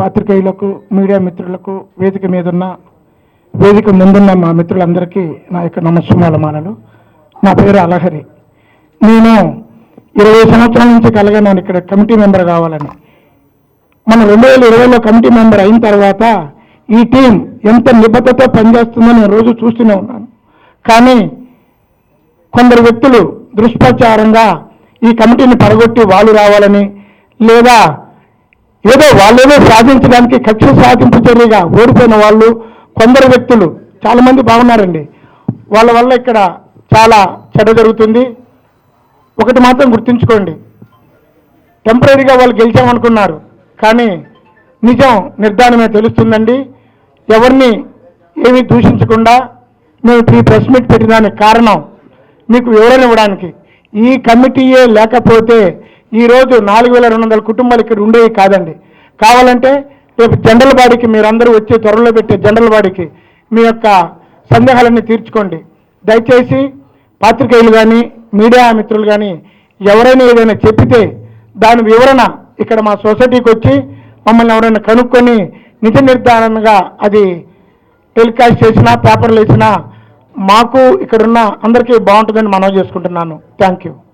పాత్రికేయులకు media మిత్రులకు వేదిక మీద ఉన్న వేదిక ముందున్న మా మిత్రులందరికీ నా యొక్క నమస్సుమాలమాలలు. నా పేరు అలహరి. నేను ఇరవై సంవత్సరాల నుంచి కలగన్నాను ఇక్కడ కమిటీ మెంబర్ కావాలని. మన రెండు వేల ఇరవైలో కమిటీ మెంబర్ అయిన తర్వాత ఈ టీం ఎంత నిబద్ధతో పనిచేస్తుందో నేను రోజు చూస్తూనే ఉన్నాను. కానీ కొందరు వ్యక్తులు దుష్ప్రచారంగా ఈ కమిటీని పడగొట్టి వాళ్ళు రావాలని లేదా ఏదో వాళ్ళేదో సాధించడానికి కక్ష సాధింపు చర్యగా ఓడిపోయిన వాళ్ళు కొందరు వ్యక్తులు చాలామంది బాగున్నారండి. వాళ్ళ వల్ల ఇక్కడ చాలా చెడ జరుగుతుంది. ఒకటి మాత్రం గుర్తుంచుకోండి. టెంపరీగా వాళ్ళు గెలిచామనుకున్నారు. కానీ నిజం నిర్ధారణమే తెలుస్తుందండి. ఎవరిని ఏమీ దూషించకుండా మేము ఈ ప్రెస్ మీట్ పెట్టడానికి కారణం మీకు వివరణ ఇవ్వడానికి. ఈ కమిటీయే లేకపోతే ఈరోజు నాలుగు వేల రెండు వందల కుటుంబాలు ఇక్కడ ఉండేవి కాదండి. కావాలంటే రేపు జనరల్ బాడీకి మీరందరూ వచ్చి త్వరలో పెట్టే జనరల్ బాడీకి మీ యొక్క సందేహాలన్నీ తీర్చుకోండి. దయచేసి పాత్రికేయులు కానీ మీడియా మిత్రులు కానీ ఎవరైనా ఏదైనా చెప్పితే దాని వివరణ ఇక్కడ మా సొసైటీకి వచ్చి మమ్మల్ని ఎవరైనా కనుక్కొని నిజ నిర్ధారణగా అది టెలికాస్ట్ చేసినా పేపర్లు వేసినా మాకు ఇక్కడున్న అందరికీ బాగుంటుందని మనవి చేసుకుంటున్నాను. Thank you.